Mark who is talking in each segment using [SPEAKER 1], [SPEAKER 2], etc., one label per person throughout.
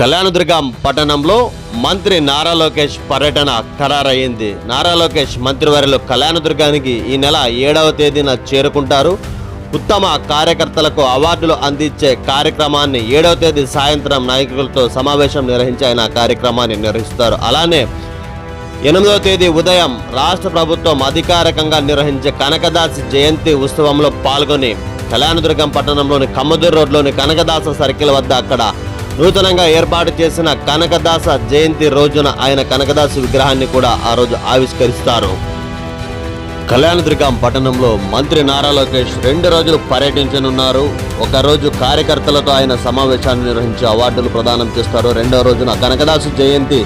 [SPEAKER 1] కళ్యాణదుర్గం పట్టణంలో మంత్రి నారా లోకేష్ పర్యటన ఖరారయ్యింది. నారా లోకేష్ మంత్రివర్యులు కళ్యాణదుర్గానికి ఈ నెల ఏడవ తేదీన చేరుకుంటారు. ఉత్తమ కార్యకర్తలకు అవార్డులు అందించే కార్యక్రమాన్ని ఏడవ తేదీ సాయంత్రం నాయకులతో సమావేశం నిర్వహించి ఆయన కార్యక్రమాన్ని నిర్వహిస్తారు. అలానే ఎనిమిదవ తేదీ ఉదయం రాష్ట్ర ప్రభుత్వం అధికారికంగా నిర్వహించే కనకదాస్ జయంతి ఉత్సవంలో పాల్గొని కళ్యాణదుర్గం పట్టణంలోని కమ్మదూరు రోడ్లోని కనకదాస సర్కిల్ వద్ద అక్కడ నూతనంగా ఏర్పాటు చేసిన కనకదాస జయంతి రోజున ఆయన కనకదాసు విగ్రహాన్ని కూడా ఆ రోజు ఆవిష్కరిస్తారు. కళ్యాణదుర్గం పట్టణంలో మంత్రి నారా లోకేష్ రెండు రోజులు పర్యటించనున్నారు. ఒకరోజు కార్యకర్తలతో ఆయన సమావేశాన్ని నిర్వహించి అవార్డులు ప్రదానం చేస్తారు. రెండో రోజున కనకదాసు జయంతి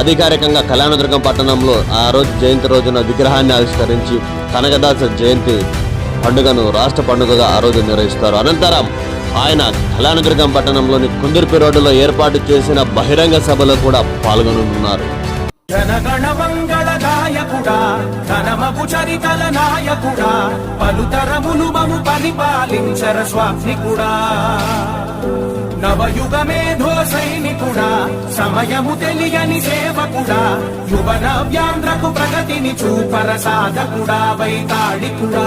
[SPEAKER 1] అధికారికంగా కళ్యాణదుర్గం పట్టణంలో ఆ రోజు జయంతి రోజున విగ్రహాన్ని ఆవిష్కరించి కనకదాస జయంతి పండుగను రాష్ట్ర పండుగగా ఆ రోజు నిర్వహిస్తారు. అనంతరం ఆయన కళ్యాణదుర్గం పట్టణంలోని కుందుర్పి రోడ్డులో ఏర్పాటు చేసిన బహిరంగ సభలో కూడా పాల్గొనున్నారు.
[SPEAKER 2] జనగణ మంగళ పలుతరములు మము పరిపాలించర స్వామికుడా నవయుగ మేధో సైనికుడా సమయము తెలియని సేవకుడా యువన వ్యాంధ్రకు ప్రగతిని చూపర సాధకుడా వైతాళికుడా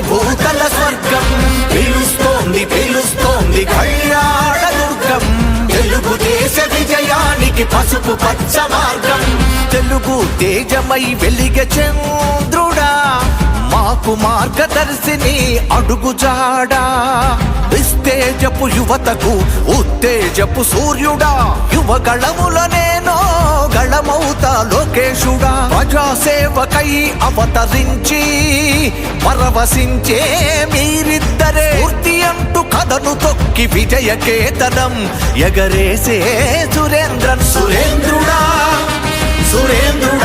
[SPEAKER 3] భూతల స్వర్గం. పిలుస్తోంది పిలుస్తోంది కళ్యాణ దుర్గం. తెలుగుదేశ విజయానికి పసుపు పచ్చ మార్గం తెలుగు తేజమై వెలిగ చంద్రుడా మాకు మార్గదర్శిని అడుగుజాడా. విస్తేజపు యువతకు ఉత్తేజపు సూర్యుడా యువగళముల నేనో లోకేశుడా ప్రజాసేవకై అవతరించి పరవశించే మీరిద్దరే. పూర్తి అంటూ కథను తొక్కి విజయ కేతనం ఎగరేసే సురేంద్రన్. సురేంద్రుడా సురేంద్రుడా.